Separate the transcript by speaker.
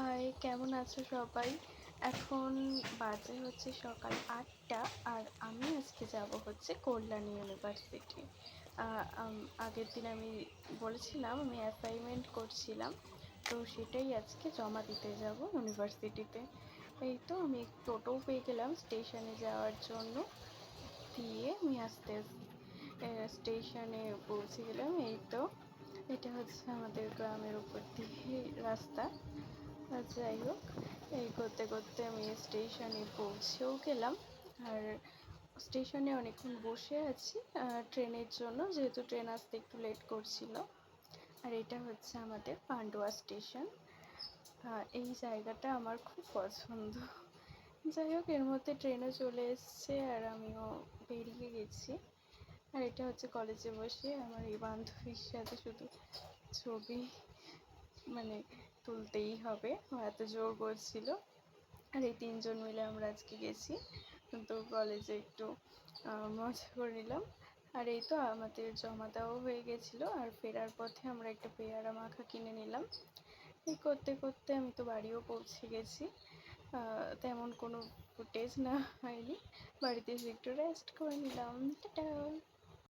Speaker 1: High, কেমন আছো সবাই? এখন বাজে হচ্ছে সকাল আটটা আর আমি আজকে যাব হচ্ছে কল্যাণী ইউনিভার্সিটি আগের দিন আমি বলেছিলাম, আমি অ্যাসাইনমেন্ট করছিলাম, তো সেটাই আজকে জমা দিতে যাব ইউনিভার্সিটিতে এই তো আমি টোটো পেয়ে গেলাম স্টেশনে যাওয়ার জন্য। দিয়ে আমি আস্তে স্টেশনে পৌঁছে গেলাম। এই তো, এটা হচ্ছে আমাদের গ্রামের উপর দিয়ে রাস্তা। যাই হোক, এই করতে করতে আমি স্টেশনে পৌঁছেও গেলাম। আর স্টেশনে অনেকক্ষণ বসে আছি ট্রেনের জন্য, যেহেতু ট্রেন আসতে একটু লেট করছিল। আর এটা হচ্ছে আমাদের পান্ডুয়া স্টেশন। এই জায়গাটা আমার খুব পছন্দ। যাই হোক, এর মধ্যে ট্রেনও চলে এসছে, আর আমিও বেরিয়ে গেছি। আর এটা হচ্ছে কলেজে বসে আমার এই বান্ধবীর সাথে শুধু ছবি মানে তুলতেই হবে, এত জোর করছিল। আর এই তিনজন মিলে আমরা আজকে গেছি, তো কলেজে একটু মজা করে নিলাম। আর এই তো আমাদের জমা দেওয়া হয়ে গেছিল, আর ফেরার পথে আমরা একটা পেয়ারা মাখা কিনে নিলাম। এই করতে করতে আমি তো বাড়িও পৌঁছে গেছি। তেমন কোনো ফুটেজ না হয়নি। বাড়িতে এসে একটু রেস্ট করে নিলাম।